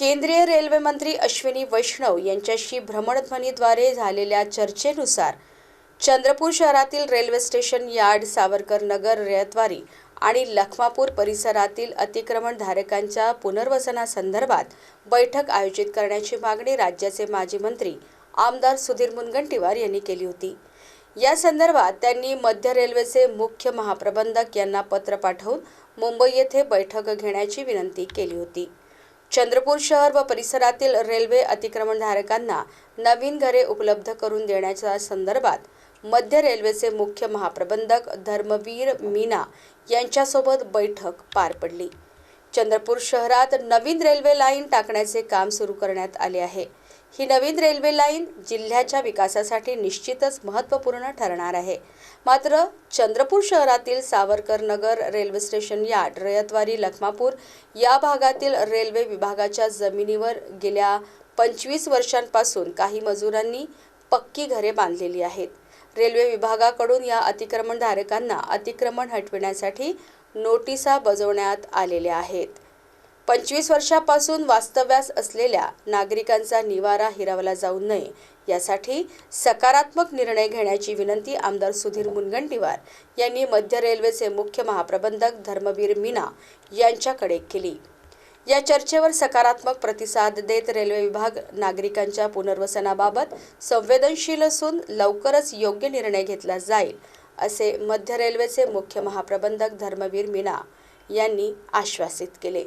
केंद्रीय रेल्वे मंत्री अश्विनी वैष्णव यांच्याशी भ्रमणध्वनीद्वारे झालेल्या चर्चेनुसार चंद्रपूर शहरातील railway station yard Savarkar Nagar Rayatwari आणि लखमापूर परिसरातील अतिक्रमणधारकांच्या पुनर्वसनासंदर्भात बैठक आयोजित करण्याची मागणी राज्याचे माजी मंत्री आमदार सुधीर मुनगंटीवार यांनी केली होती. या संदर्भात त्यांनी मध्य रेल्वेचे मुख्य महाप्रबंधक यांना पत्र पाठवून मुंबई येथे बैठक घेण्याची विनंती केली होती. चंद्रपूर शहर व परिसरातील रेल्वे अतिक्रमणधारकांना नवीन घरे उपलब्ध करून देण्याच्या संदर्भात मध्य रेल्वेचे मुख्य महाप्रबंधक धर्मवीर मीना यांच्यासोबत बैठक पार पडली. चंद्रपूर शहरात नवीन रेल्वे लाईन टाकण्याचे काम सुरू करण्यात आले आहे. ही नवीन रेल्वे लाईन जिल्ह्याच्या विकासासाठी निश्चितच महत्त्वपूर्ण ठरणार आहे. मात्र चंद्रपूर शहरातील Savarkar Nagar railway station yard Rayatwari Lakhmapur या भागातील रेल्वे विभागाच्या जमिनीवर गेल्या पंचवीस वर्षांपासून काही मजुरांनी पक्की घरे बांधलेली आहेत. रेल्वे विभागाकडून या अतिक्रमणधारकांना अतिक्रमण हटविण्यासाठी नोटिसा बजावण्यात आलेल्या आहेत. पंचवीस वर्षापासून वास्तव्यास असलेल्या नागरिकांचा निवारा हिरावला जाऊ नये यासाठी सकारात्मक निर्णय घेण्याची विनंती आमदार सुधीर मुनगंटीवार यांनी मध्य रेल्वेचे मुख्य महाप्रबंधक धर्मवीर मीना यांच्याकडे केली. या चर्चेवर सकारात्मक प्रतिसाद देत रेल्वे विभाग नागरिकांच्या पुनर्वसनाबाबत संवेदनशील असून लवकरच योग्य निर्णय घेतला जाईल असे मध्य रेल्वेचे मुख्य महाप्रबंधक धर्मवीर मीना यांनी आश्वासित केले.